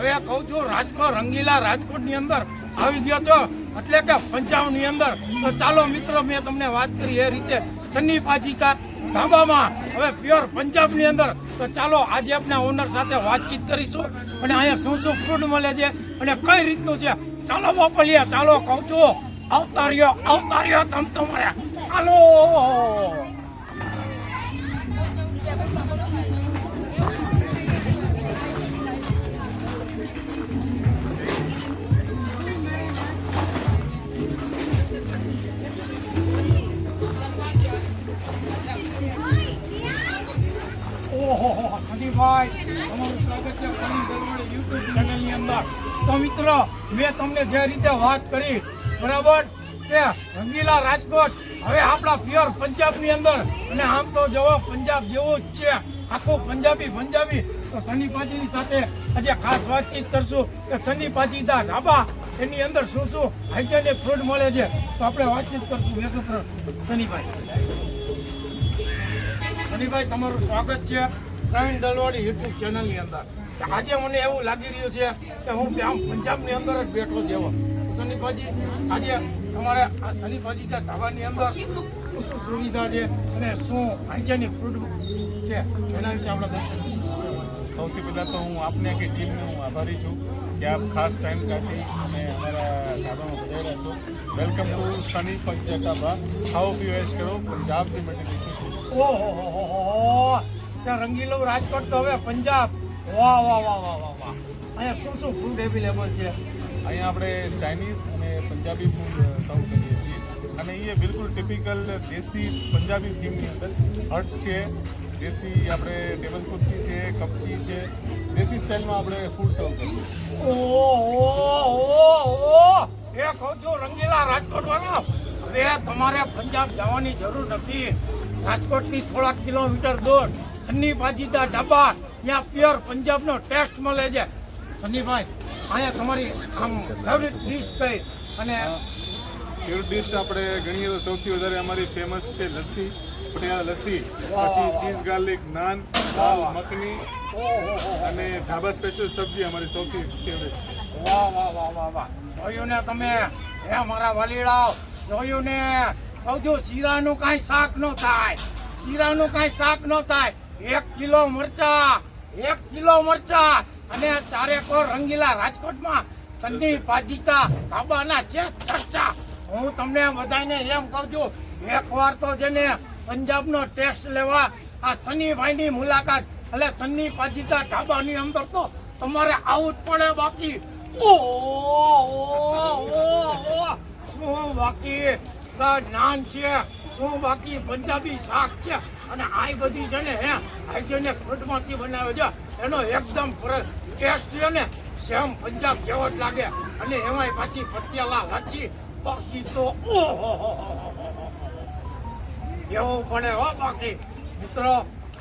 હવે કહું છું, રાજકોટ, રંગીલા રાજકોટની અંદર આવી ગયો છો, એટલે કે પંજાબની અંદર. તો ચાલો મિત્રો, મેં તમને વાત કરી એ રીતે સન્ની પાજીકા ધાબામાં. હવે પ્યોર પંજાબની અંદર. તો ચાલો આજે આપણે ઓનર સાથે વાતચીત કરીશું અને અહીંયા શું શું ફૂડ મળે છે અને કઈ રીતનું છે. ચાલો વાપરીએ ચાલો કહું છું, આવતા રહ્યો આવતા રહ્યો તમ તમારે. ચાલો ઓહો સંદીપભાઈ તમારું સ્વાગત છે યુટ્યુબ ચેનલની અંદર. તો મિત્રો, મેં તમને જે રીતે વાત કરી, બરાબર? કે રંગીલા રાજકોટ, હવે આપણા પ્યોર પંજાબની અંદર. અને આમ તો જવો પંજાબ જેવું જ છે. આખું પંજાબી પંજાબી. તો સની પાજીની સાથે આજે ખાસ વાતચીત કરશું કે સની પાજી દા ઢાબા એની અંદર શું શું હાઇજેનિક ફૂડ મળે છે. તો આપણે વાતચીત કરશું બેસો સનીભાઈ સનીભાઈ તમારું સ્વાગત છે. પ્રવીણ દલવાડી યુટ્યુબ ચેનલની અંદર. આજે મને એવું લાગી રહ્યું છે કે હું આમ પંજાબની અંદર જ બેઠો જેવો. શનિભાજી આજે તમારે આ સનીભાજી ના ધાબાની અંદર શું શું સુવિધા છે અને શું હાઇજેનિક ફૂડ છે એના વિશે આપણે દર્શન સૌથી પહેલાં તો હું આપને કે ટીમને હું આભારી છું કે આપ ખાસ ટાઈમ કાઢી અને અમારા ધાબામાં પધાર્યા છો. વેલકમ ટુ સની ફર્સ્ટ ધાબા. ખાઓ પીઓ એશ કરો? પંજાબની મટીની ઓહો ત્યાં રંગીલું રાજકોટ તો હવે પંજાબ. વાહ વાહ વાહ વાહ વાહ વાહ. અહીંયા શું શું ફૂડ અવેલેબલ છે? અહીંયા આપણે ચાઇનીઝ અને પંજાબી ફૂડ સર્વ કરીએ છીએ. અને એ બિલકુલ ટિપિકલ દેશી પંજાબી થીમની અંદર હટ છે દેશી આપણે ટેબલ ખુરશી છે કપચી છે. દેશી સ્ટાઇલમાં આપણે ફૂડ સર્વ કરીએ ઓહો એ કહું છું રંગીલા રાજકોટ વાળા હવે તમારે પંજાબ જવાની જરૂર નથી. રાજકોટથી થોડાક કિલોમીટર દૂર. સન્ની ભાજીદા ઢાબા ત્યાં પ્યોર પંજાબનો ટેસ્ટ મળે છે. સન્નીભાઈ અહીંયા તમારી આમ ફેવરિટ ડિશ કઈ? અને ફેવરિટ ડિશ આપણે ગણીએ તો સૌથી વધારે અમારી ફેમસ છે લસ્સી. પટિયાલા લસ્સી પછી ચીઝ ગાર્લિક નાન દાલ મખની અને ઢાબા સ્પેશિયલ સબ્જી અમારી સૌથી ફેવરિટ છે. વાહ વાહ વાહ વાહ વાહ. જોયું ને તમે? હે મારા વાલીડાઓ જોયું ને? કહું છું શીરાનું કાંઈ શાક ન થાય. શીરાનું કાંઈ શાક ન થાય. એક કિલો મરચા, એક કિલો મરચા અને ચારેક ઓર રંગીલા રાજકોટમાં સન્ની પાજીકા ધાબાના છે ચર્ચા. હું તમને બધાને એમ કહું છું, એકવાર તો છે ને પંજાબનો ટેસ્ટ લેવા આ સન્નીભાઈની મુલાકાત, એટલે સન્ની પાજીતા ઢાબાની અંદર તો તમારે આવું જ પડે બાકી. ઓ ઓ શું બાકી? નાન છે. શું બાકી પંજાબી શાક છે. અને આ બધી છે ને, હે હાઇજેનિક ફૂડમાંથી બનાવે છે. એનો એકદમ ટેસ્ટ છે ને, સેમ પંજાબ જેવો જ લાગે. અને એમાંય પાછી પટિયાલા લાચી. બાકી તો ઓહો એવું પડે હો બાકી મિત્રો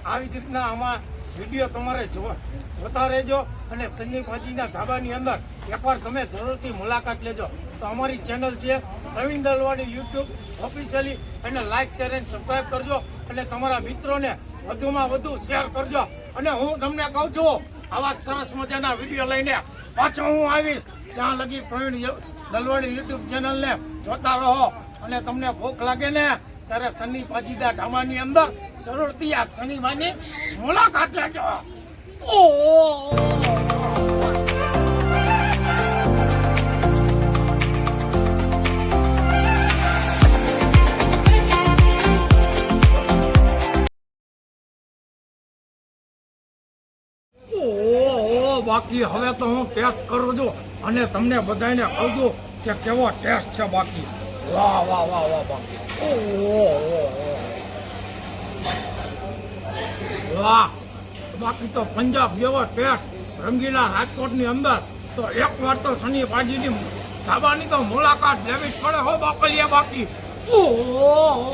આવી રીતના આમાં વીડિયો તમારે જોવા જોતા રહેજો અને સંજયભાજીના ધાબાની અંદર એકવાર તમે જરૂરથી મુલાકાત લેજો. તો અમારી ચેનલ છે પ્રવીણ દલવાડી યુટ્યુબ ઓફિશિયલી એને લાઇક શેર એન્ડ સબસ્ક્રાઈબ કરજો અને તમારા મિત્રોને વધુમાં વધુ શેર કરજો. અને હું તમને કહું છું, આવા સરસ મજાના વીડિયો લઈને પાછો હું આવીશ. ત્યાં લગી પ્રવીણ દલવાણી યુટ્યુબ ચેનલને જોતા રહો અને તમને ભૂખ લાગે ને ત્યારે શનિ પાજીદા ઢામાની અંદર જરૂરથી આ શનિમાની મુલાકાત લેજો. ઓ! બાકી હવે તો હું ટેસ્ટ કરું છું અને તમને બધાને કહું છું કે કેવો ટેસ્ટ છે બાકી. વાહ વાહ બાકી ઓહો વાહ. બાકી તો પંજાબ જેવો ટેસ્ટ રંગીલા રાજકોટની અંદર તો એક વાર તો શનિ ભાજીની ધાબાની તો મુલાકાત લેવી જ પડે હો બાપલિયા બાકી. ઓહો.